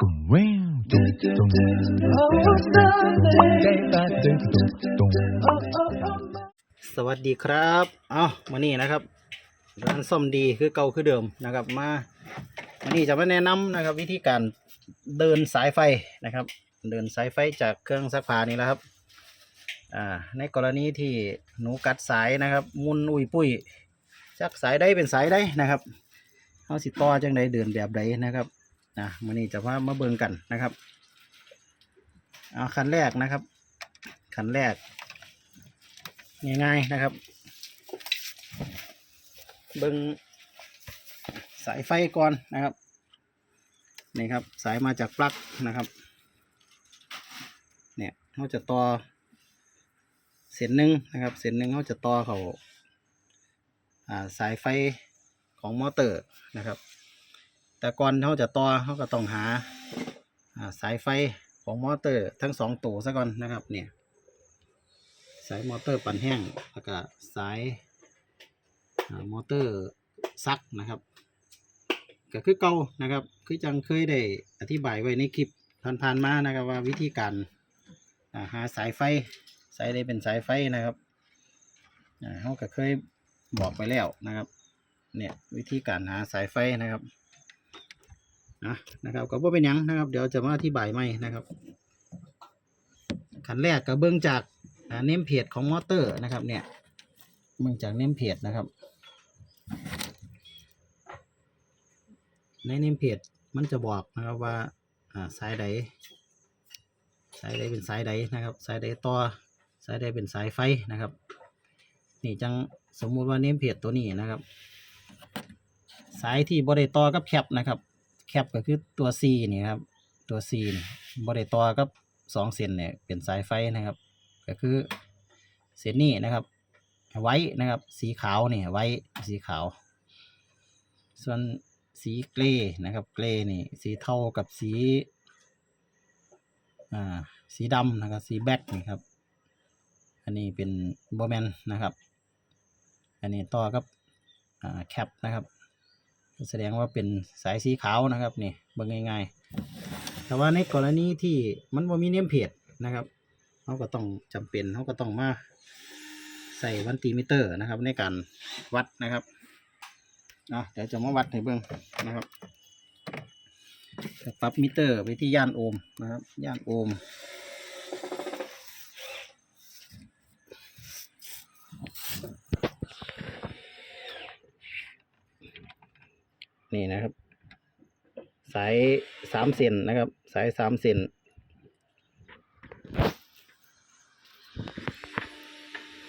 สวัสดีครับ เอามานี่นะครับร้านซ่อมดีคือเก่าคือเดิมนะครับ มาวันนี้จะมาแนะนำนะครับ วิธีการเดินสายไฟนะครับ เดินสายไฟจากเครื่องซักผ้านี่แหละครับ อ่า ในกรณีที่หนูกัดสายนะครับ มุนอุ้ยปุ้ยจากสายใดเป็นสายใดนะครับเขาสิต่อจังใดเดินแบบใดนะครับ อ่าวันนี้จะมามาเบิ่งกันนะครับเอาขันแรกนะครับขันแรก ง่ายๆนะครับ เบิ้งสายไฟก่อนนะครับนี่ครับ สายมาจากปลั๊กนะครับ เนี่ยเขาจะต่อเส้นหนึ่งนะครับ เส้นหนึ่งเขาจะต่อเขาสายไฟของมอเตอร์นะครับ แต่ก่อนเขาจะต่อเขาก็ต้องหาสายไฟของมอเตอร์ทั้งสองตัวซะก่อนนะครับเนี่ยสายมอเตอร์ปั่นแห้งแล้วก็สายมอเตอร์ซักนะครับก็คือเก่านะครับ คือจังเคยได้อธิบายไว้ในคลิปผ่านๆมานะครับว่าวิธีการาหาสายไฟสายใดเป็นสายไฟนะครับเขาก็เคยบอกไปแล้วนะครับ เนี่ยวิธีการหาสายไฟนะครับ นะนะครับก็บ่เป็นยังนะครับ เดี๋ยวจะมาอธิบายใหม่นะครับขันแรกก็เบื้องจากเนมเพจของมอเตอร์นะครับ เนี่ยเบื้องจากเนมเพจนะครับ ในเนมเพจมันจะบอกนะครับว่าอ่าสายใดสายใดเป็นสายใดนะครับ สายใดต่อสายใดเป็นสายไฟนะครับ นี่จังสมมุติว่าเนมเพจตัวนี้นะครับ สายที่บริต่อกับแคปนะครับ แคปก็คือตัว C นี่ครับ ตัว C นี่บริต่อกับสองเส้นเนี่ยเป็นสายไฟนะครับ ก็คือเส้นนี้นะครับ ไว้นะครับ สีขาวนี่ไว้สีขาว ส่วนสีเกรย์นะครับ เกรย์นี่ สีเทากับสีอ่าสีดำนะครับ สีแบ็กนี่ครับ อันนี้เป็นโบแมนนะครับ อันนี้ต่อกับอ่าแคปนะครับ แสดงว่าเป็นสายสีขาวนะครับนี่เบิ่งง่ายๆ แต่ว่าในกรณีที่มันบ่มีเนมเพจนะครับเขาก็ต้องจำเป็นเขาก็ต้องมาใส่วันตีมิเตอร์นะครับ ในการวัดนะครับเนาะเดี๋ยวจะมาวัดให้เบิ่งนะครับปรับมิเตอร์ไปที่ย่านโอห์มนะครับย่านโอห์ม นี่นะครับ สายสามเซนนะครับ สายสามเซน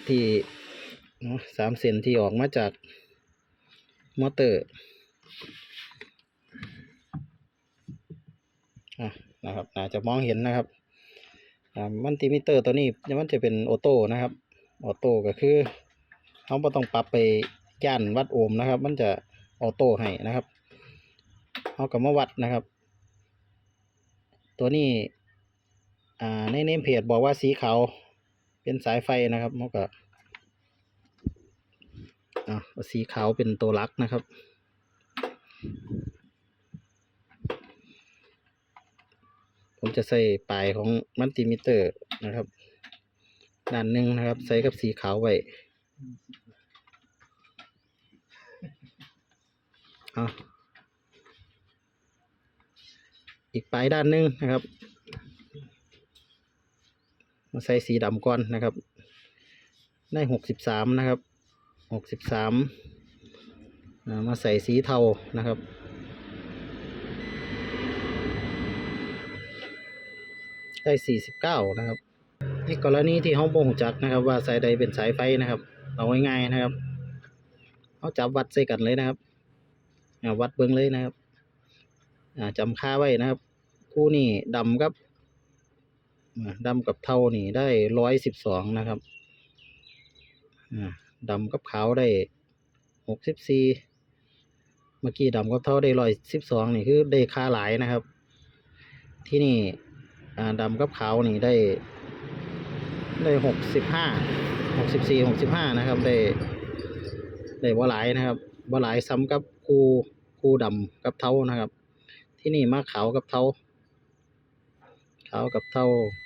ที่สามเซนที่ออกมาจากมอเตอร์นะครับอาจจะมองเห็นนะครับมันติมิเตอร์ตัวนี้มันจะเป็นออโต้นะครับออโต้ก็คือเขาไม่ต้องปรับไปย่านวัดโอห์มนะครับ มันจะออโต้ให้นะครับ เอากับมาวัดนะครับ ตัวนี้อ่าในเนมเพจบอกว่าสีขาวเป็นสายไฟนะครับมันก็อ่าสีขาวเป็นตัวลักนะครับ ผมจะใส่ปลายของมัลติมิเตอร์นะครับด้านหนึ่งนะครับ ใส่กับสีขาวไว้อ่า อีกปลายด้านหนึงนะครับ มาใส่สีดำก่อนนะครับ ได้หกสิบสามนะครับหกสิบสามมาใส่สีเทานะครับได้สี่สิบเก้านะครับ ในกรณีที่ห้องบ่งจักนะครับ ว่าสายใดเป็นสายไฟนะครับ เอาง่ายๆนะครับเขาจับวัดใส่กันเลยนะครับวัดเบิ้งเลยนะครับ จำค่าไว้นะครับ คู่นี่ดำกับอ่าดำกับเทานี่ได้ร้อยสิบสองนะครับอ่าดำกับขาวได้หกสิบสี่เมื่อกี้ดำกับเทาได้ร้อยสิบสองนี่คือได้ค่าหลายนะครับ ที่นี่อ่าดำกับขาวนี่ได้ได้หกสิบห้าหกสิบสี่หกสิบห้านะครับ ได้ได้บ่หลายนะครับบ่หลายซ้ำกับคู่คู่ดำกับเทานะครับ ที่นี่มาขาวกับเทาขาวกับเทา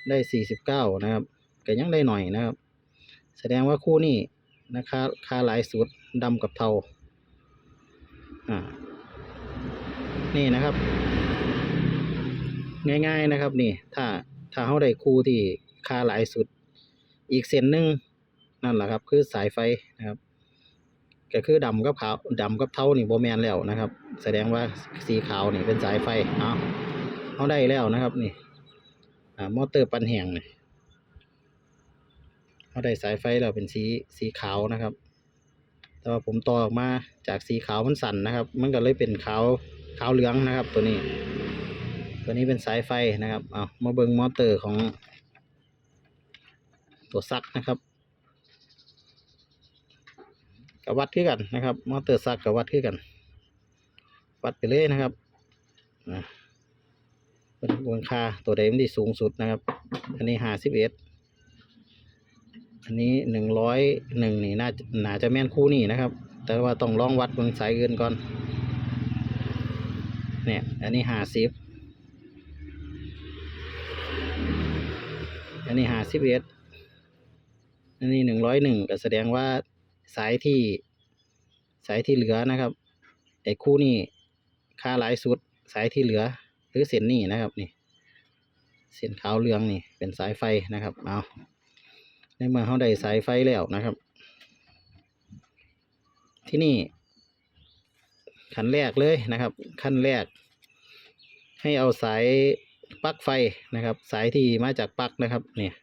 ได้สี่สิบเก้านะครับก็ยังได้หน่อยนะครับ แสดงว่าคู่นี้นะคะคาหลายสุดดำกับเทาอ่านี่นะครับ ง่าย ๆนะครับ นี่ ถ้าถ้าเขาได้คู่ที่คาหลายสุด อีกเส้นหนึ่งนั่นแหละครับ คือสายไฟนะครับ ก็คือดำกับขาวดำกับเทานี่โบแมนแล้วนะครับ แสดงว่าสีขาวนี่เป็นสายไฟเอาเอาได้แล้วนะครับนี่อ่ามอเตอร์ปันแหงนี่เขาได้สายไฟแล้วเป็นสีสีขาวนะครับ แต่ว่าผมต่อออกมาจากสีขาวมันสั่นนะครับ มันก็เลยเป็นขาวขาวเหลืองนะครับ ตัวนี้ ตัวนี้เป็นสายไฟนะครับเอามาเบิงมอเตอร์ของตัวซักนะครับ กับวัดขึ้นกันนะครับ มอเตอร์ซักกับวัดขึ้นกัน วัดไปเลยนะครับอะเป็นวงคาตัวใดมันที่สูงสุดนะครับ อันนี้ห้าสิบเอ็ดอันนี้หนึ่งร้อยหนึ่งนี่น่าน่าจะแม่นคู่นี่นะครับ แต่ว่าต้องลองวัดเบิ่งสายอื่นก่อน เนี่ย อันนี้ห้าสิบอันนี้ห้าสิบเอ็ดอันนี้หนึ่งร้อยหนึ่งก็แสดงว่า สายที่สายที่เหลือนะครับไอ้คู่นี้ค่าหลายสุดสายที่เหลือ หรือเส้นนี้นะครับนี่เส้นขาวเหลืองนี่เป็นสายไฟนะครับเอาในเมื่อเขาได้สายไฟแล้วนะครับ ที่นี่ขั้นแรกเลยนะครับ ขั้นแรก ให้เอาสายปลั๊กไฟนะครับ สายที่มาจากปลั๊กนะครับเนี่ย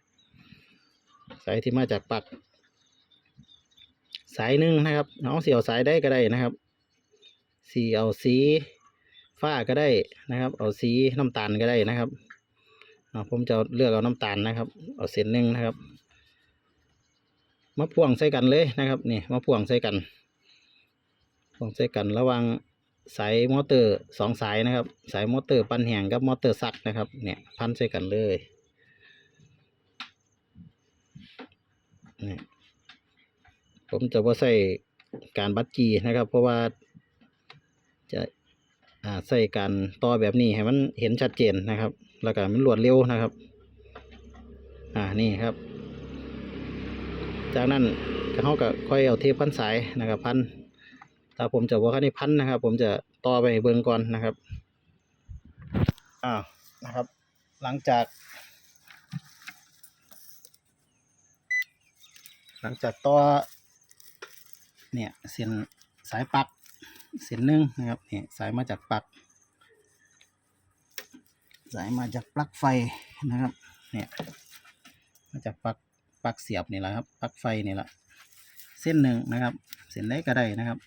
สายที่มาจากปลั๊ก สายหนึ่งนะครับน้องเสียวสายได้ก็ได้นะครับสีเอาสีฟ้าก็ได้นะครับ เอาสีน้ำตาลก็ได้นะครับผมจะเลือกเอาน้ำตาลนะครับ เอาเส้นหนึ่งนะครับมาพ่วงใส่กันเลยนะครับนี่มาพ่วงใส่กันพ่วงใส่กันระว่างสายมอเตอร์สองสายนะครับ สายมอเตอร์ปันแหงกับมอเตอร์ซักนะครับ เนี่ยพันใส่กันเลยนี่ ผมจะว่าใส่การบัดจีนะครับ เพราะว่าจะาใส่การต่อแบบนี้ให้มันเห็นชัดเจนนะครับ แล้วก็มันรวดเร็วนะครับ อ่านี่ครับ จากนั้นเขาก็ค่อยเอาเทปพันสายนะครับ พันถ้าผมจะว่าเขาในพันนะครับ ผมจะต่อไปเบิ่งก่อนนะครับอ้าวนะครับ หลังจาก หลังจากต่อ เนี่ยเส้นสายปลั๊กเส้นหนึ่งนะครับเนี่ยสายมาจากปลั๊กสายมาจากปลั๊กไฟนะครับเนี่ยมาจากปลั๊กปลั๊กเสียบนี่แหละครับปลั๊กไฟนี่แหละเส้นหนึ่งนะครับ เส้นไหนก็ได้นะครับ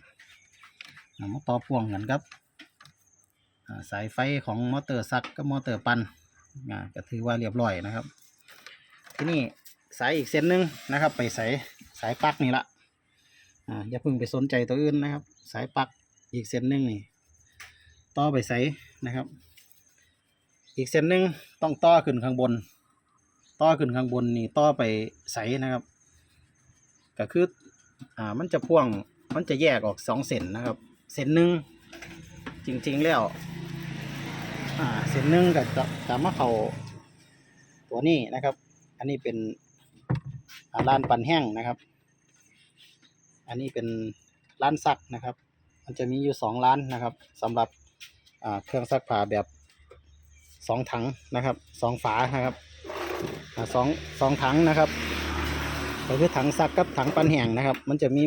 เอามาต่อพ่วงกันครับสายไฟของมอเตอร์ซักกับมอเตอร์ปั่นอ่าก็ถือว่าเรียบร้อยนะครับ ที่นี่สายอีกเส้นหนึ่งนะครับ ไปสายสายปลั๊กนี่ละ อ่าอย่าเพิ่งไปสนใจตัวอื่นนะครับ สายปักอีกเส้นหนึ่งนี่ต่อไปใส่นะครับ อีกเส้นหนึ่งต้องต่อขึ้นข้างบน ต่อขึ้นข้างบนนี่ต่อไปใส่นะครับ ก็คืออ่ามันจะพ่วงมันจะแยกออกสองเส้นนะครับเส้นหนึ่งจริง ๆ แล้วอ่าเส้นหนึ่งก็จะจะมาเขาตัวนี้นะครับ อันนี้เป็นอ่าร้านปั่นแห้งนะครับ อันนี้เป็นร้านซักนะครับ มันจะมีอยู่สองร้านนะครับสำหรับเครื่องซักผ้าแบบสองถังนะครับสองฝานะครับสองสองถังนะครับก็คือถังซักกับถังปันแห้งนะครับ มันจะมี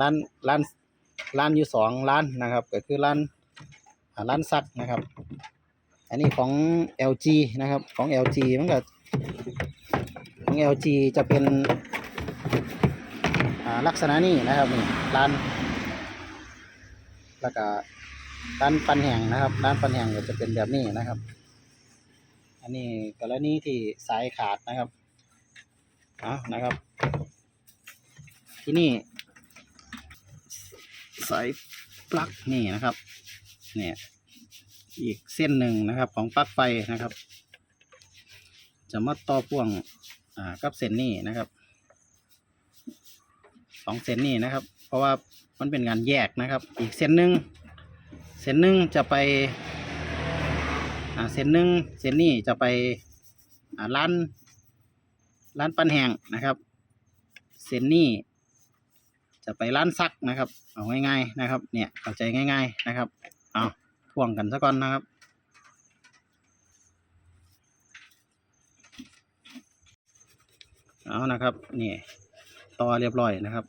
ร้านร้านร้านอยู่สองร้านนะครับก็คือร้านร้านซักนะครับ อันนี้ของ LG นะครับของ LG มันก็ของ LG จะเป็น ลักษณะนี้นะครับนี่ร้าน แล้วก็ร้านปันแห้งนะครับร้านปันแห้งก็จะเป็นแบบนี้นะครับ อันนี้กรณีที่สายขาดนะครับเอานะครับ ที่นี่สายปลั๊กนี่นะครับเนี่ยอีกเส้นหนึ่งนะครับของปลั๊กไฟนะครับ จะมาต่อพ่วงอ่ากับเส้นนี้นะครับ สองเส้นนี้นะครับ เพราะว่ามันเป็นงานแยกนะครับ อีกเส้นหนึ่งเส้นหนึ่งจะไปเส้นหนึ่งเส้นนี้จะไปร้านร้านปันแหงนะครับ เส้นนี้จะไปร้านซักนะครับ เอาง่ายๆนะครับ เนี่ยเข้าใจง่าย ๆนะครับ เอาพ่วงกันซะก่อนนะครับเอานะครับนี่ ต่อเรียบร้อยนะครับ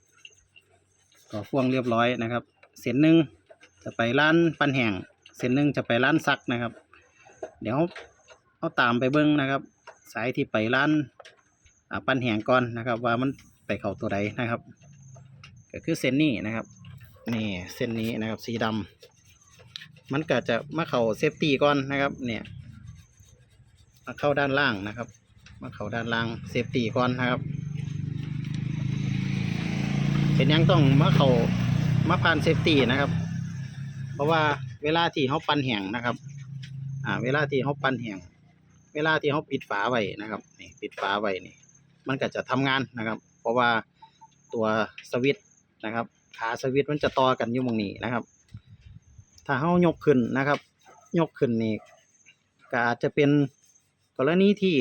ต่อพ่วงเรียบร้อยนะครับ เส้นหนึ่งจะไปร้านปันแห่ง เส้นหนึ่งจะไปร้านซักนะครับ เดี๋ยวเอาตามไปเบิ้งนะครับ สายที่ไปร้านปันแห่งก่อนนะครับ ว่ามันไปเข้าตัวใดนะครับ ก็คือเส้นนี้นะครับนี่เส้นนี้นะครับสีดำมันก็จะมาเข้าเซฟตี้ก่อนนะครับ เนี่ยมาเข้าด้านล่างนะครับ มาเข้าด้านล่างเซฟตี้ก่อนนะครับ เป็นยังต้องมาเขามาผ่านเซฟตี้นะครับ เพราะว่าเวลาที่เขาปั่นแห้งนะครับ อ่า เวลาที่เขาปั่นแห้งเวลาที่เขาปิดฝาไว้นะครับนี่ปิดฝาไว้นี่ มันก็จะทำงานนะครับ เพราะว่าตัวสวิตช์นะครับ ขาสวิตช์มันจะต่อกันอยู่ตรงนี้นะครับ ถ้าเขายกขึ้นนะครับ ยกขึ้นนี่ก็อาจจะเป็นกรณีที่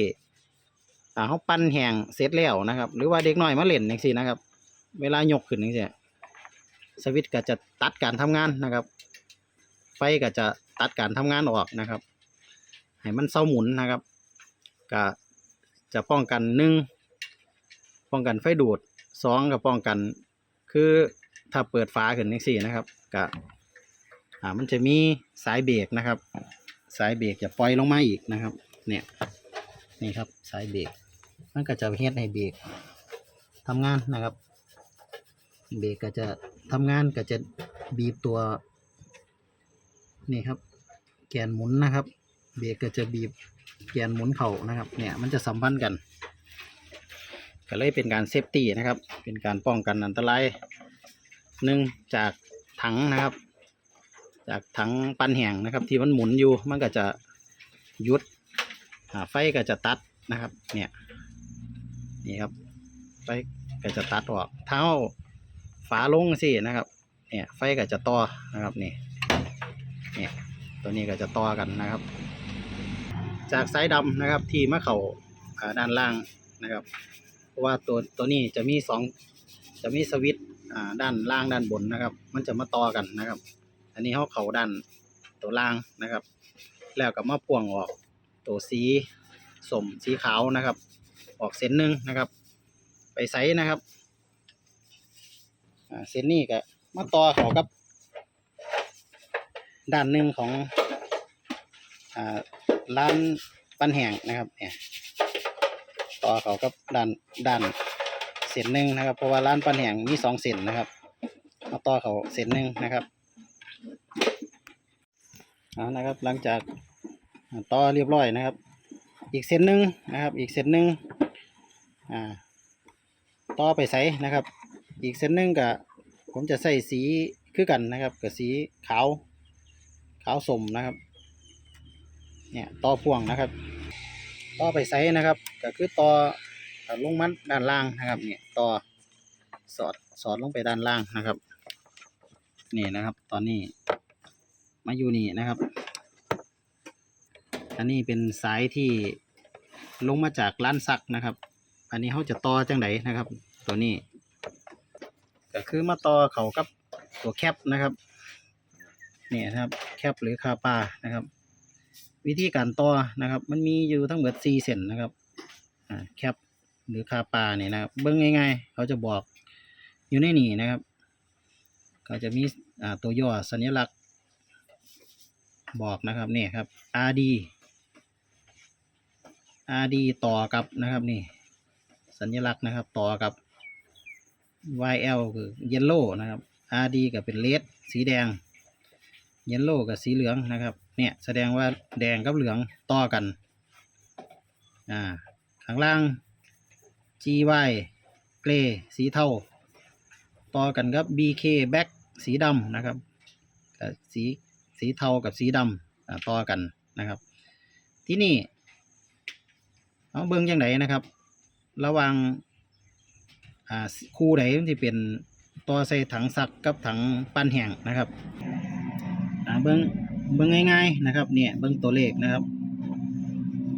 อ่าเขาปั้นแห้งเสร็จแล้วนะครับ หรือว่าเด็กน้อยมาเล่นอย่างซี่นะครับ เวลายกขึ้นอย่างซี่สวิตก็จะตัดการทำงานนะครับ ไฟก็จะตัดการทำงานออกนะครับ ให้มันเศร้าหมุนนะครับ ก็จะป้องกันหนึ่งป้องกันไฟดูดสองก็ป้องกัน คือถ้าเปิดฝาขึ้นอย่างซี่นะครับก็อ่ามันจะมีสายเบรกนะครับ สายเบรกจะปล่อยลงมาอีกนะครับ เนี่ยนี่ครับสายเบรกมันก็จะเฮ็ดให้เบรกทำงานนะครับ เบรกก็จะทำงานก็จะบีบตัว นี่ครับ แกนหมุนนะครับ เบรกก็จะบีบแกนหมุนเข่านะครับ เนี่ยมันจะสัมพันธ์กัน ก็เลยเป็นการเซฟตี้นะครับ เป็นการป้องกันอันตรายหนึ่งจากถังนะครับ จากถังปันแห้งนะครับ ที่มันหมุนอยู่มันก็จะยุดไฟก็จะตัดนะครับ เนี่ยนี่ครับไฟก็จะตัดออกเท้า ฝาลงสินะครับ เนี่ยไฟก็จะต่อนะครับนี่เนี่ยตัวนี้ก็จะต่อกันนะครับ จากสายดำนะครับที่มะเขา่าด้านล่างนะครับเพราะว่าตัวตัวนี้จะมีสองจะมีสวิตอ่าด้านล่างด้านบนนะครับ มันจะมาต่อกันนะครับ อันนี้เขาเขาด้านตัวล่างนะครับ แล้วก็มาพ่วงออกตัวสีสมสีขาวนะครับ ออกเส้นหนึ่งนะครับ ไปไซส์นะครับ เส้นนี้ก็มาต่อเขากับ ด้านหนึ่งของอร้านปันแห่งนะครับเนี่ยต่อเขากับด้านด้านเส้นหนึ่งนะครับ เพราะว่าร้านปันแห่งมีสองเส้นนะครับมาต่อเขาเส้นหนึ่งนะครับเอานะครับ หลังจากต่อเรียบร้อยนะครับ อีกเส้นหนึ่งนะครับ อีกเส้นหนึ่งอ่าต่อไปใส่นะครับ อีกเส้นหนึ่งกับผมจะใส่สีคือกันนะครับกับสีขาวขาวสมนะครับ เนี่ยต่อพ่วงนะครับ ต่อไปใส่นะครับ ก็คือต่อลงมันด้านล่างนะครับ เนี่ยต่อสอดสอดลงไปด้านล่างนะครับ นี่นะครับ ตอนนี้มาอยู่นี่นะครับ อันนี้เป็นสายที่ลงมาจากร้านซักนะครับ อันนี้เขาจะต่อจังไดนะครับ ตัวนี้ ก็คือมาต่อเขากับตัวแคปนะครับนี่นะครับแคปหรือคาปานะครับ วิธีการต่อนะครับ มันมีอยู่ทั้งหมดสี่เส้นนะครับแคปหรือคาปาเนี่ยนะครับเบิ้งง่ายๆเขาจะบอกอยู่ในนี่นะครับ ก็จะมีตัวย่อสัญลักษณ์บอกนะครับนี่ครับ RD RD ต่อกับนะครับนี่สัญลักษณ์นะครับต่อกับ YL คือ Yellow นะครับ RD ก็เป็น Red สีแดง Yellow กับสีเหลืองนะครับเนี่ยแสดงว่าแดงกับเหลืองต่อกันอ่าข้างล่าง GY Gray สีเทาต่อกันกับ BK Black สีดำนะครับกับสีสีเทากับสีดำต่อกันนะครับ ที่นี่เอาเบิ้งยังไงนะครับ ระหว่าง อ่าคู่ใดที่เป็นต่อใส่ถังซักกับถังปั้นแห้งนะครับอ่าเบิ้งเบิ้งง่าย ๆนะครับ เนี่ยเบิ้งตัวเลขนะครับ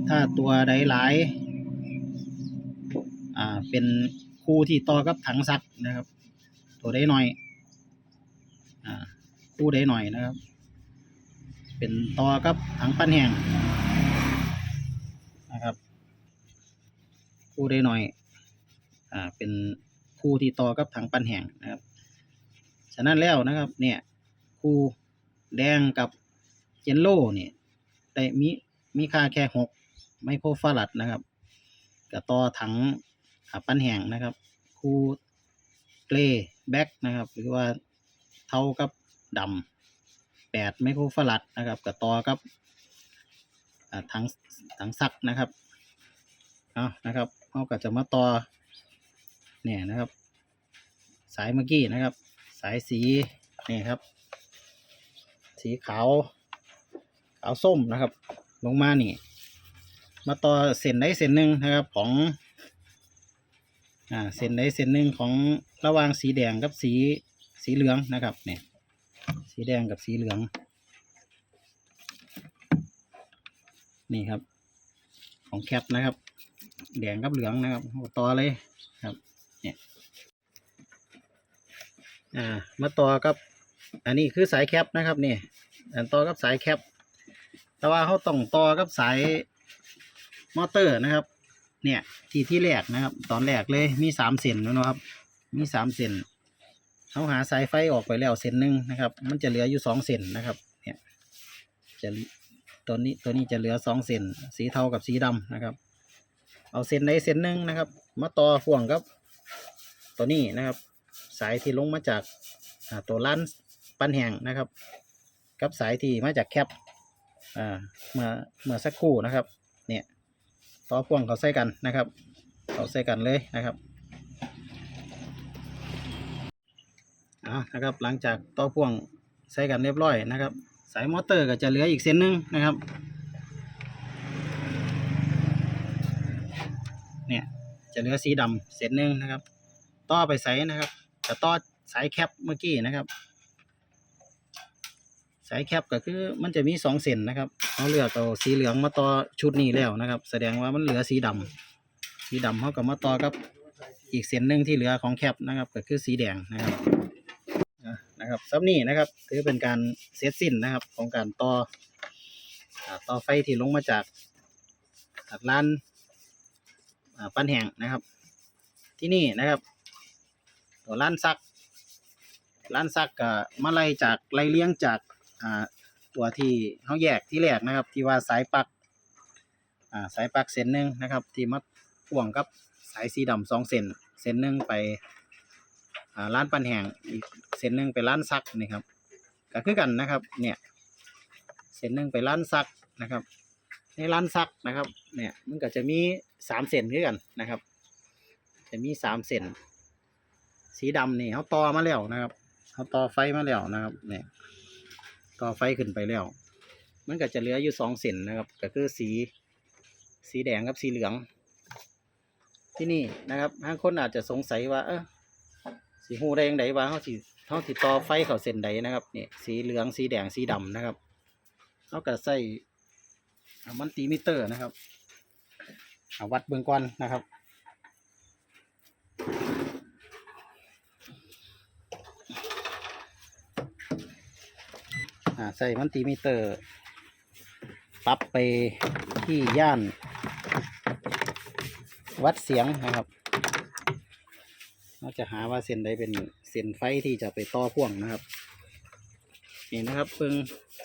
ถ้าตัวใดหลายอ่าเป็นคู่ที่ต่อกับถังซักนะครับ ตัวใดหน่อยอ่าคู่ใดหน่อยนะครับ เป็นต่อกับถังปั้นแห้งนะครับคู่ใดหน่อย อ่าเป็นคู่ที่ต่อกับถังปั้นแห้งนะครับ ฉะนั้นแล้วนะครับเนี่ยคู่แดงกับเยลโล่เนี่ยได้มีมีค่าแค่หกไมโครฟารัดนะครับกับต่อถังปั้นแห้งนะครับคู่เกรย์แบ็กนะครับ หรือว่าเท่ากับดำแปดไมโครฟารัดนะครับกับต่อกับถังถังซักนะครับเอานะครับเขาก็จะมาต่อ เนี่ยนะครับ สายเมื่อกี้นะครับ สายสีนี่ครับ สีขาวขาวส้มนะครับ ลงมานี่ มาต่อเส้นได้เส้นหนึ่งนะครับของอ่าเส้นได้เส้นหนึ่งของระหว่างสีแดงกับสีสีเหลืองนะครับเนี่ยสีแดงกับสีเหลือง นี่ครับ ของแคปนะครับ แดงกับเหลืองนะครับต่อเลยครับ เนี่ยอ่ามาต่อกับอันนี้คือสายแคปนะครับนี่อันต่อกับสายแคป แต่ว่าเขาต้องต่อกับสายมอเตอร์นะครับ เนี่ยที่ที่แรกนะครับ ตอนแรกเลยมีสามเส้นนะครับ มีสามเส้นเขาหาสายไฟออกไปแล้วเส้นหนึ่งนะครับ มันจะเหลืออยู่สองเส้นนะครับ เนี่ยจะตัวนี้ตัวนี้จะเหลือสองเส้นสีเทากับสีดำนะครับ เอาเส้นใดเส้นหนึ่งนะครับ มาต่อพ่วงกับ ตัวนี้นะครับ สายที่ลงมาจากตัวล้านปันแห้งนะครับ กับสายที่มาจากแคปอ่าเมื่อเมื่อสักครู่นะครับเนี่ยต่อพ่วงเขาใส่กันนะครับเขาใส่กันเลยนะครับอ่านะครับหลังจากต่อพ่วงใส่กันเรียบร้อยนะครับ สายมอเตอร์ก็จะเหลืออีกเส้นหนึงนะครับเนี่ยจะเหลือสีดำเส้นหนึ่งนะครับ ต่อไปใส่นะครับจะต่อสายแคปเมื่อกี้นะครับสายแคปก็คือมันจะมีสองเส้นนะครับเขาเลือกเอาสีเหลืองมาต่อชุดนี้แล้วนะครับ แสดงว่ามันเหลือสีดำสีดำเขาก็มาต่อกับอีกเส้นหนึ่งที่เหลือของแคปนะครับ ก็คือสีแดงนะครับนะครับซับนี้นะครับถือเป็นการเสร็จสิ้นนะครับ ของการต่ออ่าต่อไฟที่ลงมาจากจากร้านปั้นแห้งนะครับ ที่นี่นะครับ ตัวร้านซัก ร้านซักก็มาไล่จากไล่เลี้ยงจากอ่าตัวที่เขาแยกที่แรกนะครับ ที่ว่าสายปักอ่าสายปักเส้นหนึ่งนะครับ ที่มาพ่วงกับสายสีดำสองเส้นเส้นหนึ่งไปอ่าร้านปันแหงอีกเส้นหนึ่งไปร้านซักนี่ครับก็คือกันนะครับเนี่ยเส้นหนึ่งไปร้านซักนะครับ ในร้านซักนะครับเนี่ยมันก็จะมีสามเส้นคือกันนะครับ จะมีสามเส้น สีดำนี่เขาต่อมาแล้วนะครับเขาต่อไฟมาแล้วนะครับเนี่ยต่อไฟขึ้นไปแล้ว มันก็จะเหลืออยู่สองเส้นนะครับ ก็คือสี สีแดงกับสีเหลือง ที่นี่นะครับบางคนอาจจะสงสัยว่า เออสีหูแดงไงว่าเขาสีเขาติดต่อไฟเขาเส้นใดนะครับเนี่ยสีเหลืองสีแดงสีดำนะครับเขาก็ใส่มันตีมิเตอร์นะครับวัดเบื้องก่อนนะครับ อ่าใส่มันติมิเตอร์ ปรับไปที่ย่าน วัดเสียงนะครับเราจะหาว่าเส้นใดเป็นเส้นไฟที่จะไปต่อพ่วงนะครับ นี่นะครับเพิ่ง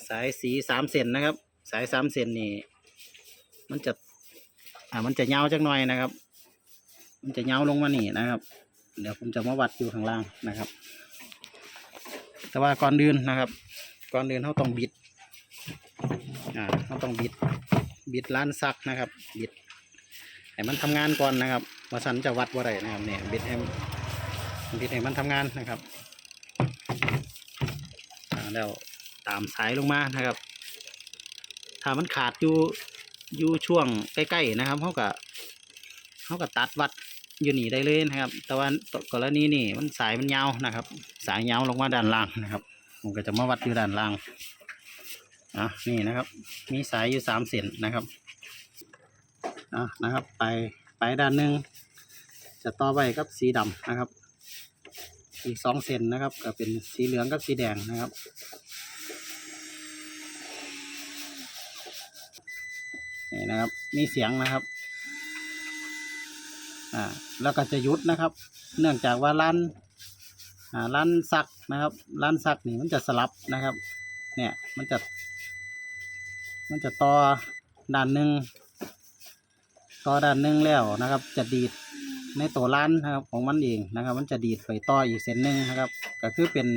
สายสีสามเส้นนะครับ สายสามเส้นนี่มันจะอ่ามันจะยาจักหน่อยนะครับ มันจะยาลงมานี่นะครับ เดี๋ยวผมจะมาวัดอยู่ข้างล่างนะครับ แต่ว่าก่อนอื่นนะครับ ก่อนอื่นเขาต้องบิด อ่าเขาต้องบิด บิดล้านซักนะครับ บิด ให้มันทำงานก่อนนะครับว่าสันจะวัดว่าไรนะครับเนี่ยบิดให้บิดให้มันทำงานนะครับแล้วตามสายลงมานะครับ ถ้ามันขาดอยู่อยู่ช่วงใกล้ๆนะครับเขาก็เขาก็ตัดวัดอยู่นี่ได้เลยนะครับ แต่ว่ากรณีนี่มันสายมันยาวนะครับ สายยาวลงมาด้านล่างนะครับ ผมก็จะมาวัดอยู่ด้านล่างอะนี่นะครับ มีสายอยู่สามเส้นนะครับอะนะครับ ไปไปด้านหนึ่งจะต่อไปกับสีดำนะครับ อีกสองเซนนะครับ ก็เป็นสีเหลืองกับสีแดงนะครับนี่นะครับมีเสียงนะครับอ่าแล้วก็จะหยุดนะครับ เนื่องจากว่าร้าน ร้านซักนะครับ ร้านซักนี่มันจะสลับนะครับ เนี่ยมันจะ มันจะต่อด้านหนึ่งต่อด้านหนึ่งแล้วนะครับ จะดีดในตัวร้านนะครับของมันเองนะครับ มันจะดีดไปต่ออีกเส้นหนึ่งนะครับ ก็คือเป็น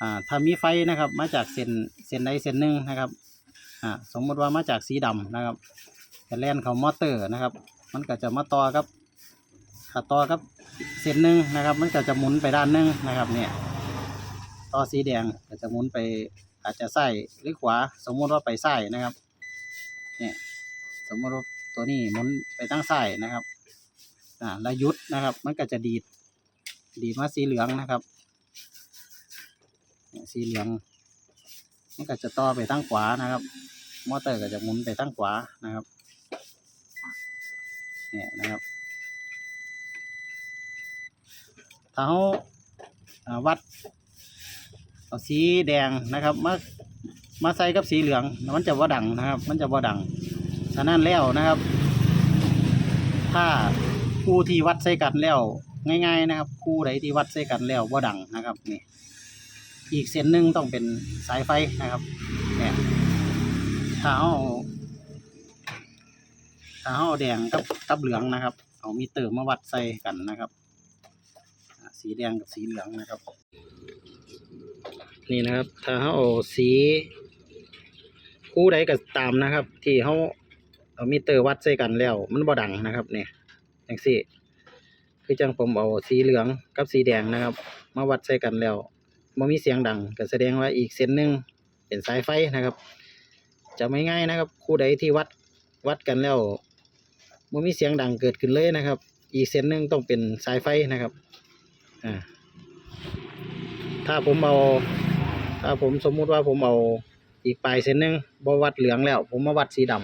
อ่าถ้ามีไฟนะครับ มาจากเส้นเส้นใดเส้นหนึ่งนะครับอ่าสมมติว่ามาจากสีดำนะครับจะแล่นเขามอเตอร์นะครับ มันก็จะมาต่อกับ ถ้าต่อกับเส้นหนึ่งนะครับ มันก็จะหมุนไปด้านหนึ่งนะครับ เนี่ยต่อสีแดงก็จะหมุนไปอาจจะซ้ายหรือขวา สมมติว่าไปซ้ายนะครับ เนี่ยสมมติว่าตัวนี้หมุนไปตั้งซ้ายนะครับอ่าแล้วยุดนะครับ มันก็จะดีดดีดมาสีเหลืองนะครับเนี่ยสีเหลืองมันก็จะต่อไปตั้งขวานะครับมอเตอร์ก็จะหมุนไปตั้งขวานะครับเนี่ยนะครับ ถ้าเขาอ่าวัดเอาสีแดงนะครับมามาใส่กับสีเหลืองมันจะว่าดังนะครับ มันจะว่าดังฉะนั้นแล้วนะครับ ถ้าคู่ที่วัดใส่กันแล้วง่าย ๆ นะครับ คู่ใดที่วัดใส่กันแล้วว่าดังนะครับนี่อีกเส้นหนึ่งต้องเป็นสายไฟนะครับเนี่ยถ้าเอาถ้าเอาแดงกับกับเหลืองนะครับ เอามีเตอร์มาวัดใส่กันนะครับ สีแดงกับสีเหลืองนะครับ นี่นะครับ ถ้าเขาเอาสีคู่ใดก็ตามนะครับ ที่เขาเอามีเตอร์วัดใส่กันแล้ว มันบ่ดังนะครับเนี่ยอย่างสี่คือจังผมเอาสีเหลืองกับสีแดงนะครับ มาวัดใส่กันแล้วมันมีเสียงดังก็แสดงว่าอีกเส้นหนึ่งเป็นสายไฟนะครับ จะไม่ง่ายนะครับ คู่ใดที่วัดวัดกันแล้วมันมีเสียงดังเกิดขึ้นเลยนะครับ อีกเส้นหนึ่งต้องเป็นสายไฟนะครับ ถ้าผมเอา ถ้าผมสมมุติว่าผมเอาอีกปลายเส้นหนึ่งบวัดเหลืองแล้ว ผมมาวัดสีด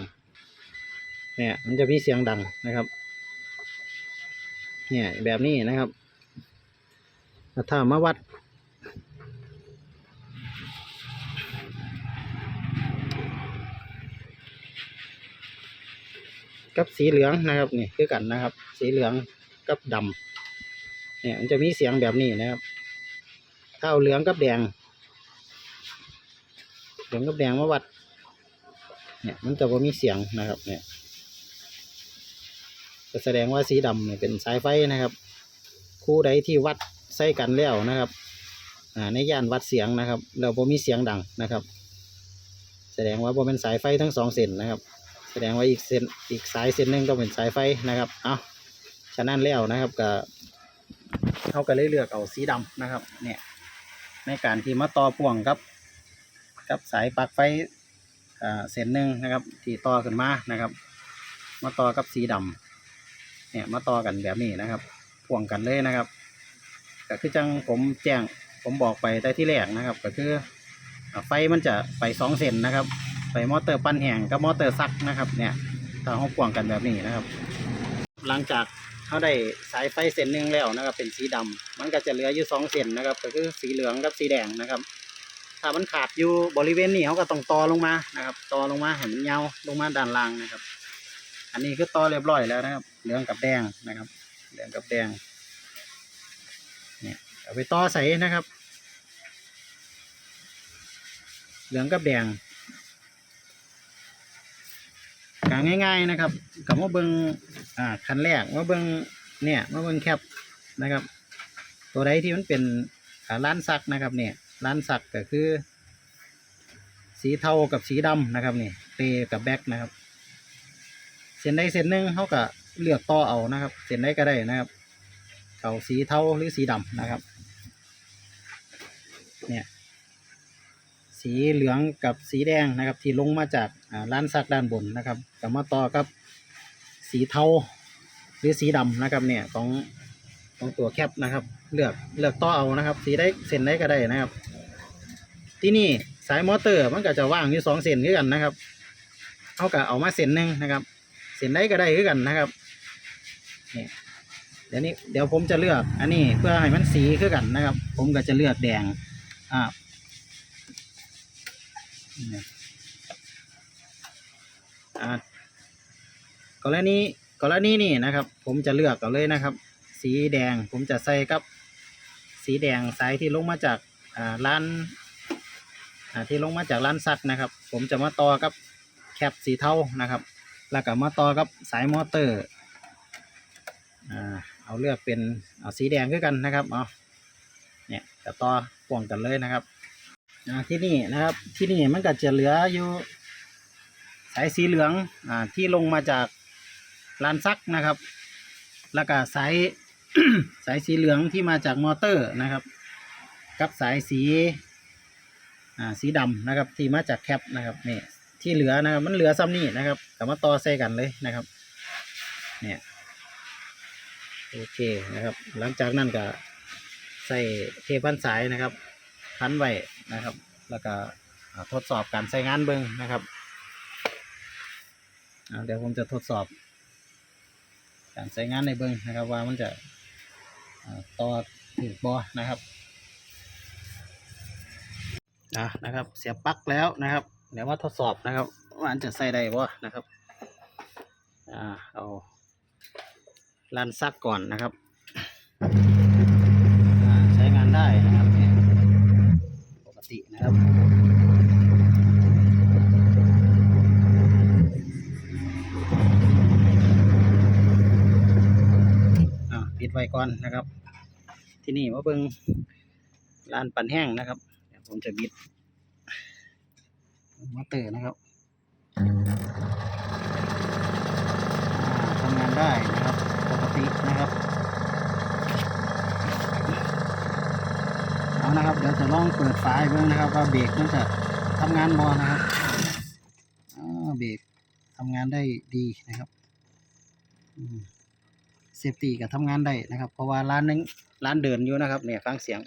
ำเนี่ย มันจะมีเสียงดังนะครับ เนี่ยแบบนี้นะครับถ้ามาวัด กับสีเหลืองนะครับนี่คือกันนะครับ สีเหลืองกับดำ เนี่ยมันจะมีเสียงแบบนี้นะครับถ้าเอาเหลืองกับแดงเหลืองกับแดงมาวัด เนี่ยมันจะบ่ามีเสียงนะครับ เนี่ยก็แสดงว่าสีดำเนี่ยเป็นสายไฟนะครับ คู่ใดที่วัดใส่กันแล้วนะครับอ่าในย่านวัดเสียงนะครับแล้วบ่มีเสียงดังนะครับ แสดงว่าบ่เป็นสายไฟทั้งสองเส้นนะครับ แสดงว่าอีกเส้นอีกสายเส้นหนึ่งต้องเป็นสายไฟนะครับ เอาฉะนั้นแล้วนะครับก็ เขาก็เลยเลือกเอาสีดำนะครับ เนี่ยในการที่มาต่อพ่วงกับ กับสายปลั๊กไฟอ่าเส้นหนึ่งนะครับที่ต่อขึ้นมานะครับ มาต่อกับสีดำเนี่ยมาต่อกันแบบนี้นะครับ พ่วงกันเลยนะครับก็คือจังผมแจ้งผมบอกไปแต่ที่แรกนะครับ ก็คือไฟมันจะไปสองเส้นนะครับ ไปมอเตอร์ปั้นแห้งกับมอเตอร์ซักนะครับ เนี่ยถ้าเขาพ่วงกันแบบนี้นะครับ หลังจาก เขาได้สายไฟเส้นหนึ่งแล้วนะครับ เป็นสีดำมันก็จะเหลืออยู่สองเส้นนะครับก็คือสีเหลืองกับสีแดงนะครับ ถ้ามันขาดอยู่บริเวณนี้เขาก็ต้องต่อลงมานะครับต่อลงมาให้มันยาวลงมาด้านล่างนะครับ อันนี้คือต่อเรียบร้อยแล้วนะครับ เหลืองกับแดงนะครับเหลืองกับแดงเนี่ยเอาไปต่อใส่นะครับ เหลืองกับแดง กาง่าย ๆนะครับกับมาเบิงอ่าคันแรกมาเบิงเนี่ยมาเบิงแคปนะครับ ตัวใดที่มันเป็นร้านซักนะครับเนี่ยร้านซักก็คือ สีเทากับสีดำนะครับนี่เปกับแบ็กนะครับ เส้นใดเส้นหนึ่งเขาก็เลือกต่อเอานะครับ เส้นใดก็ได้นะครับ เขาสีเทาหรือสีดำนะครับ เนี่ย สีเหลืองกับสีแดงนะครับ ที่ลงมาจากร้านซักด้านบนนะครับกับมาต่อกับสีเทาหรือสีดำนะครับเนี่ยของของตัวแคปนะครับ เลือกเลือกต่อเอานะครับ สีได้เส้นได้ก็ได้นะครับ ที่นี่สายมอเตอร์มันก็จะว่างอยู่สองเส้นด้วยกันนะครับเอาก็เอามาเส้นหนึ่งนะครับ เส้นไหนก็ได้คือกันนะครับนี่เดี๋ยวนี้เดี๋ยวผมจะเลือกอันนี้เพื่อให้มันสีคือกันนะครับ ผมก็จะเลือกแดงอ่า กรณีกรณีนี่นะครับ ผมจะเลือกเอาเลยนะครับ สีแดงผมจะใส่กับ สีแดงสายที่ลงมาจากร้านที่ลงมาจากร้านซักนะครับ ผมจะมาต่อกับแคปสีเทานะครับ แล้วก็มาต่อกับสายมอเตอร์เอาเลือกเป็นเอาสีแดงคือกันนะครับเอาเนี่ยจะต่อพ่วงกันเลยนะครับ อ่าที่นี่นะครับที่นี่มันก็จะเหลืออยู่สายสีเหลืองอ่าที่ลงมาจากร้านซักนะครับ แล้วก็สาย สายสีเหลืองที่มาจากมอเตอร์นะครับ กับสายสีอ่าสีดำนะครับ ที่มาจากแคปนะครับนี่ที่เหลือนะครับ มันเหลือซ้ำนี่นะครับแต่มาต่อใส่กันเลยนะครับเนี่ยโอเคนะครับ หลังจากนั้นก็ใส่เทพันสายนะครับ พันไว้ นะครับ แล้วก็ทดสอบการใช้งานเบิ้งนะครับเดี๋ยวผมจะทดสอบ การใช้งานในเบิ้งนะครับ ว่ามันจะต่อถึงบอนะครับอะนะครับ เสียบปลั๊กแล้วนะครับ เดี๋ยวมาทดสอบนะครับว่ามันจะใส่ได้บ่นะครับอ่าเอาลันซักก่อนนะครับใช้งานได้นะครับ นี่ยปกตินะครับอ่าปิดไว้ก่อนนะครับ ที่นี่ว่าเบิ่งลานปั่นแห้งนะครับเดี๋ยวผมจะบิดมอเตอร์นะครับอ่าทำงานได้นะครับ ปกตินะครับ เอานะครับ เดี๋ยวจะลองเปิดฝาให้เบิ่งนะครับ ว่าเบรกมันจะทำงานบอนะครับเบรกทำงานได้ดีนะครับเซฟตี้ก็ทำงานได้นะครับ เพราะว่าร้านนึงร้านเดินอยู่นะครับ เนี่ยฟังเสียง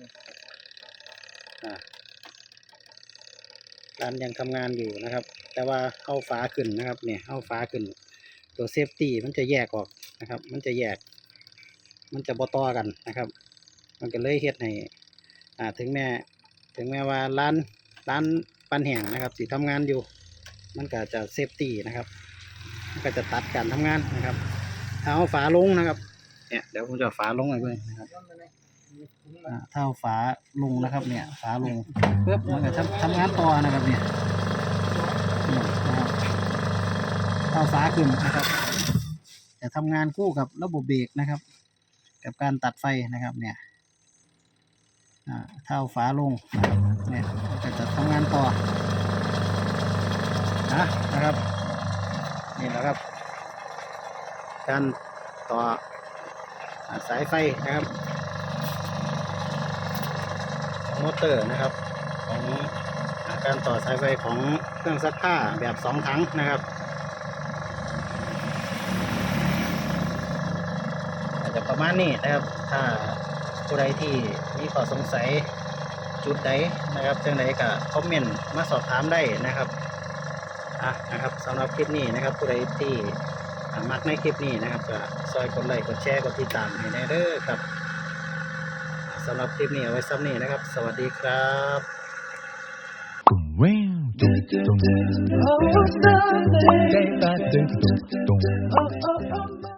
ร้านยังทำงานอยู่นะครับ แต่ว่าเอาฝาขึ้นนะครับ เนี่ยเอาฝาขึ้น ตัวเซฟตี้มันจะแยกออกนะครับ มันจะแยก มันจะบ่ต่อกันนะครับ มันก็เลยเฮ็ดให้ ถึงแม้ถึงแม้ว่าร้านร้านปันแห่งนะครับสิทำงานอยู่ มันก็จะเซฟตี้นะครับ มันก็จะตัดการทำงานนะครับถ้าเอาฝาลงนะครับเนี่ยเดี๋ยวผมจะฝาลงให้เพื่อนนะครับอ่าถ้าฝาลงนะครับ เนี่ย ฝาลงปุ๊บมันก็ทำทำงานต่อนะครับเนี่ยนี่นะครับถ้าเอาฝาขึ้นนะครับจะทำงานคู่กับระบบเบรกนะครับ กับการตัดไฟนะครับเนี่ย เอาฝาลงเนี่ยมันก็จะทำงานต่อนะนะครับนี่แหละครับ การต่อสายไฟนะครับมอเตอร์นะครับ ของการต่อสายไฟของเครื่องซักผ้าแบบสองถังนะครับอาจจะประมาณนี้นะครับถ้า ผู้ใดที่มีข้อสงสัยจุดใดนะครับจังใดก็คอมเมนต์มาสอบถามได้นะครับอะนะครับสำหรับคลิปนี้นะครับผู้ใดที่อ่ามักในคลิปนี้นะครับก็ซอยกดไลค์กดแชร์กดติดตามให้แน่เด้อครับสำหรับคลิปนี้เอาไว้ซ้ำนี้นะครับ สวัสดีครับ Wow. Dum, dum, dum. Oh, Sunday.